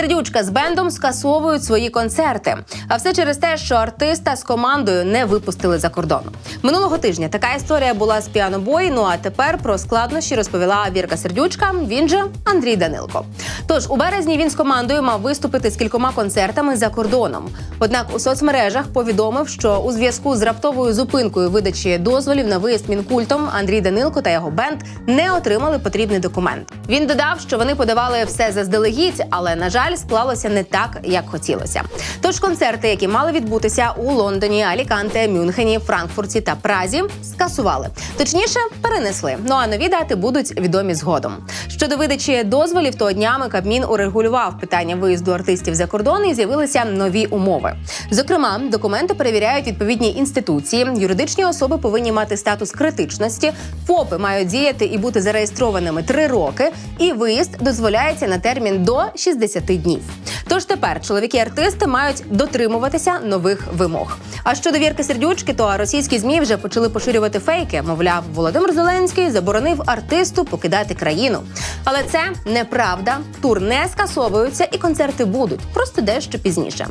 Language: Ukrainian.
Сердючка з бендом скасовують свої концерти. А все через те, що артиста з командою не випустили за кордон. Минулого тижня така історія була з піанобой. Ну а тепер про складнощі розповіла Вірка Сердючка. Він же Андрій Данилко. Тож у березні він з командою мав виступити з кількома концертами за кордоном. Однак у соцмережах повідомив, що у зв'язку з раптовою зупинкою видачі дозволів на виїзд мінкультом Андрій Данилко та його бенд не отримали потрібний документ. Він додав, що вони подавали все заздалегідь, але на жаль, склалося не так, як хотілося. Тож концерти, які мали відбутися у Лондоні, Аліканте, Мюнхені, Франкфурті та Празі, скасували. Точніше, перенесли. Ну а нові дати будуть відомі згодом. Щодо видачі дозволів, то днями Кабмін урегулював питання виїзду артистів за кордон і з'явилися нові умови. Зокрема, документи перевіряють відповідні інституції. Юридичні особи повинні мати статус критичності. ФОПи мають діяти і бути зареєстрованими три роки. І виїзд дозволяється на термін до 60 днів. Тож тепер чоловіки-артисти мають дотримуватися нових вимог. А щодо Вірки Сердючки, то російські змі вже почали поширювати фейки. Мовляв, Володимир Зеленський заборонив артисту покидати країну. Але це неправда. Тур не скасовуються і концерти будуть просто дещо пізніше.